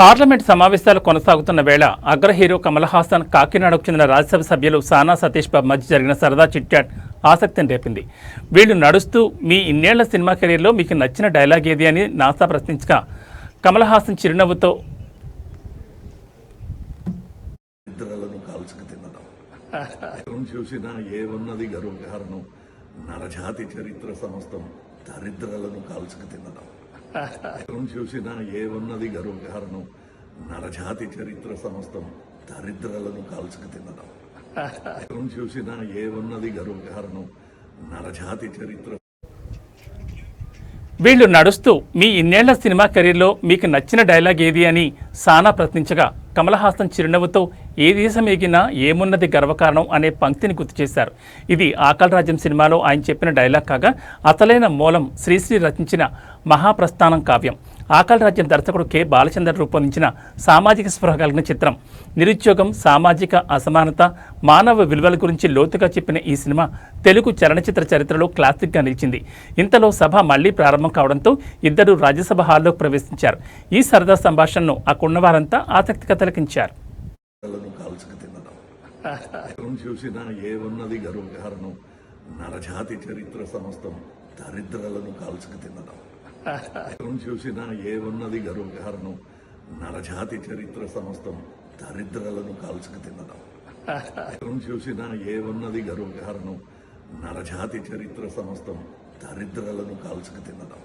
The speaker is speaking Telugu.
పార్లమెంట్ సమావేశాలు కొనసాగుతున్న వేళ అగ్ర హీరో కమల్ హాసన్ కాకినాడకు చెందిన రాజ్యసభ సభ్యులు సానా సతీష్ బాబు మధ్య జరిగిన సరదా చిట్చాట్ ఆసక్తిని రేపింది. వీళ్ళు నడుస్తూ మీ ఇన్నేళ్ళ సినిమా కెరీర్లో మీకు నచ్చిన డైలాగ్ ఏది? అని నాసా ప్రశ్నించగా కమల్ హాసన్ చిరునవ్వుతో చూసినా గర్వకారణం? నరజాతి చరిత్ర దరిద్రలను కాల్చుకు తినడం. చూసినా ఏమున్నది గర్వ కారణం? నరజాతి చరిత్ర సమస్తం దరిద్రలను కాల్చుకు తినడం. ఎవరిని చూసినా ఏ ఉన్నది గర్వకారణం నరజాతి చరిత్ర వీళ్ళు నడుస్తూ మీ ఇన్నేళ్ళ సినిమా కెరీర్లో మీకు నచ్చిన డైలాగ్ ఏది అని సానా ప్రశ్నించగా కమలహాసన్ చిరునవ్వుతో ఏ దేశం ఎగినా ఏమున్నది గర్వకారణం అనే పంక్తిని గుర్తు చేశారు. ఇది ఆకలరాజ్యం సినిమాలో ఆయన చెప్పిన డైలాగ్ కాగా అసలైన మూలం శ్రీశ్రీ రచించిన మహాప్రస్థానం కావ్యం. ఆకల్ రాజ్యం దర్శకుడు కె. బాలచందర్ రూపొందించిన సామాజిక స్పృహ కలిగిన చిత్రం. నిరుద్యోగం సామాజిక అసమానత మానవ విలువల గురించి లోతుగా చెప్పిన ఈ సినిమా తెలుగు చలనచిత్ర చరిత్రలో క్లాసిక్గా నిలిచింది. ఇంతలో సభ మళ్ళీ ప్రారంభం కావడంతో ఇద్దరు రాజ్యసభ హాల్లోకి ప్రవేశించారు. ఈ సరదా సంభాషణను అక్కడున్న వారంతా ఆసక్తిగా తిలకించారు. గర్వకారణం? నరజాతి చరిత్ర సంస్థం దరిద్రలను కాల్చుకు తినడం చూసినా ఏ ఉన్నది గర్వకారణం? నరజాతి చరిత్ర సమస్తం దరిద్రలను కాల్చుకు తినడం చూసినా ఏమున్నది ఉన్నది గర్వకారణం? నరజాతి చరిత్ర సమస్తం దరిద్రలను కాల్చుకు తినడం